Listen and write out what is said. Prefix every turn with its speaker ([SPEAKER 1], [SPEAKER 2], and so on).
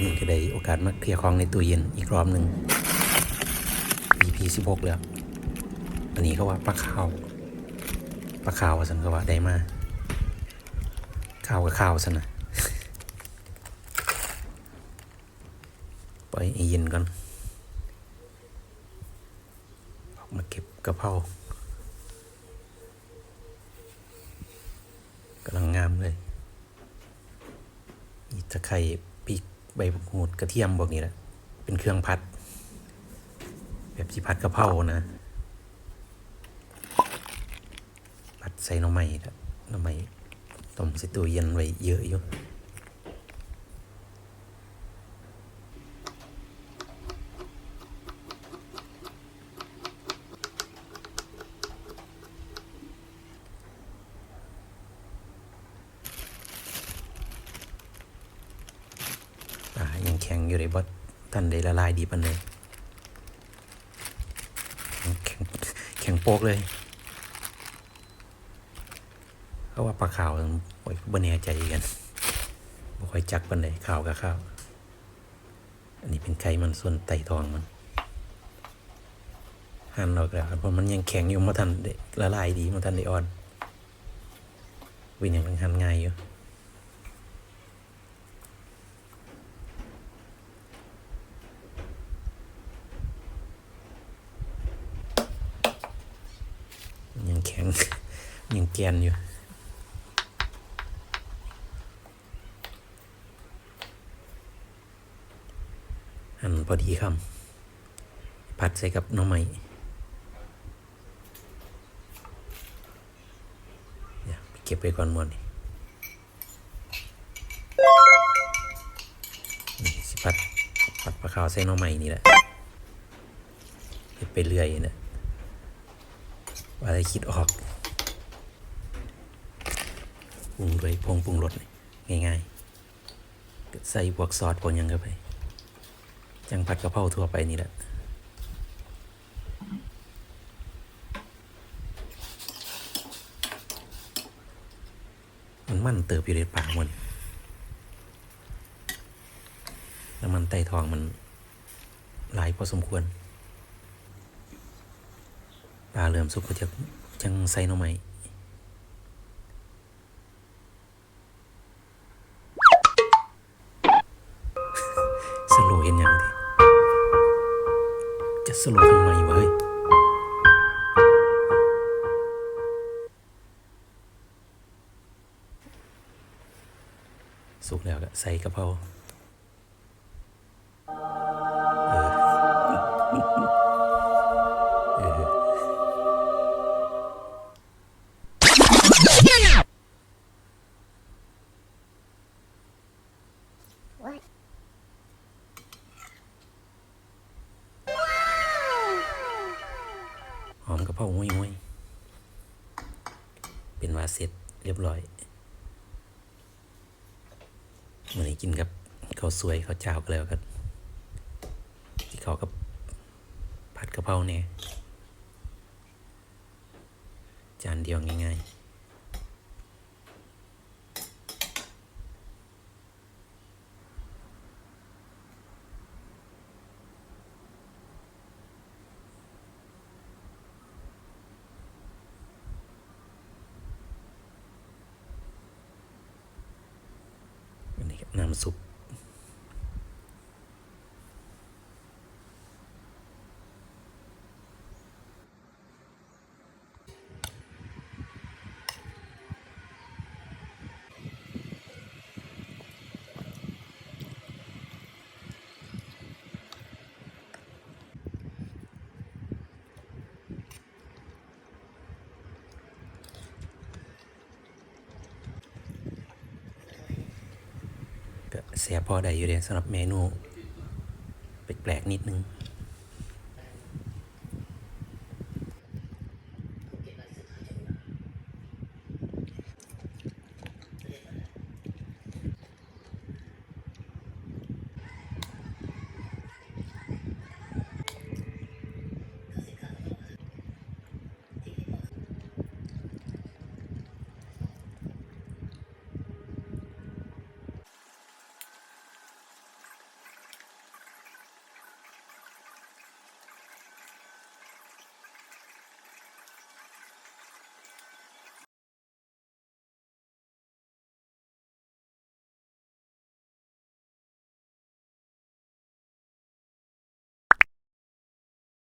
[SPEAKER 1] นี่ก็ได้โอกาสมาเคลียร์ของในตู้เย็นอีกรอบหนึ่ง EP 16แล้วอันนี้เขาว่าปลาขาวปลาขาวสันก็ว่าได้มาข้าวกับข้าวสันนะปล่อยให้เย็นก่อนออกมาเก็บกระเพรากำลังงามเลยนี่ตะไคร่ปีก ใบมะกรูดกระเทียมบอกนี่แหละเป็นเครื่องพัด แบบที่พัดกระเพรานะ พัดใส่หน่อไม้นะน้อไม้ต้มใส่ตู้เย็นไว้เยอะอยู่ แข็งอยู่เลยบอสท่านได้ละลายดีปันเลยแข็งแข็งโปกเลยเพราะว่าปลาขาวโอ้ยบ่แน่ใจกันบ่ค่อยจักปันเลยขาวกับข้าวอันนี้เป็นไก่มันส่วนไตทองมันหั่นออกแล้วครับเพราะมันยังแข็งอยู่มาทันได้ละลายดีมาทันได้อ่อน วินยังหั่นง่ายอยู่ ยังแข็ง ยังแกนอยู่หั่นพอดีคำผัดใส่กับน้องไม้เดี๋ยวเก็บไปก่อนหมดนี่นี่สิผัดผัดปลาขาวใส่น้องไม้นี่แหละเฮ็ดไปเรื่อยนะว่าจะคิดออก ปรุงด้วยพงปรุงรสง่ายๆ ใส่พวกซอสพวกยังเข้าไป จังผัดกะเพราทั่วไปนี่แหละมันมั่นเติบอยู่ในปากมันแล้วมันไตทองมันหลายพอสมควรปลาเริ่มสุกก็จะจังใส่หน่อไม้ เห็นอย่างดีจะสรุปทำไมวะเฮ้ยสุกแล้วก็ใส่กระเพราเออ อมกะเพราห้วยห้วยเป็นวาเสร็จเรียบร้อยมื่อนี้กินกับข้าวสวยข้าวเจ้าก็แล้วกันที่เขากับผัดกะเพราเนี่ยจานเดียวง่ายๆอั นนี้ก็น้ำซุป เสียพอได้อยู่เดะสำหรับเมนูแปลกๆนิดนึง